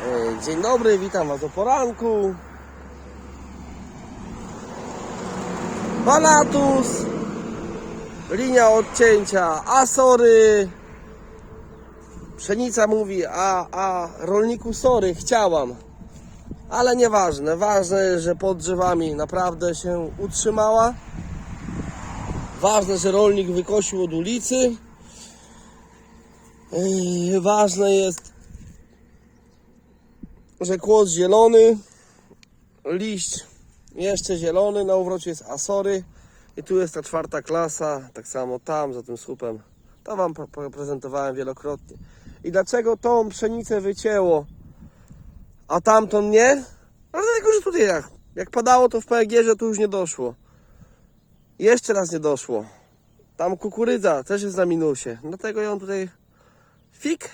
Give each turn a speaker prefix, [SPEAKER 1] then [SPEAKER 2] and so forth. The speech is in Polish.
[SPEAKER 1] E, Dzień dobry, witam Was o poranku. Banatus, linia odcięcia, Asory. Pszenica mówi, a, a rolniku sorry, chciałam. Ale nieważne, ważne, że pod drzewami naprawdę się utrzymała. Ważne, że rolnik wykosił od ulicy. Ważne jest, że kłos zielony, liść jeszcze zielony, na uwrocie jest Asory i tu jest ta czwarta klasa, tak samo tam za tym słupem. To Wam pre- pre- prezentowałem wielokrotnie. I dlaczego tą pszenicę wycięło, a tamtą nie? No dlatego, że tutaj jak, jak padało to w że tu już nie doszło. Jeszcze raz nie doszło. Tam kukurydza też jest na minusie. Dlatego ją tutaj fik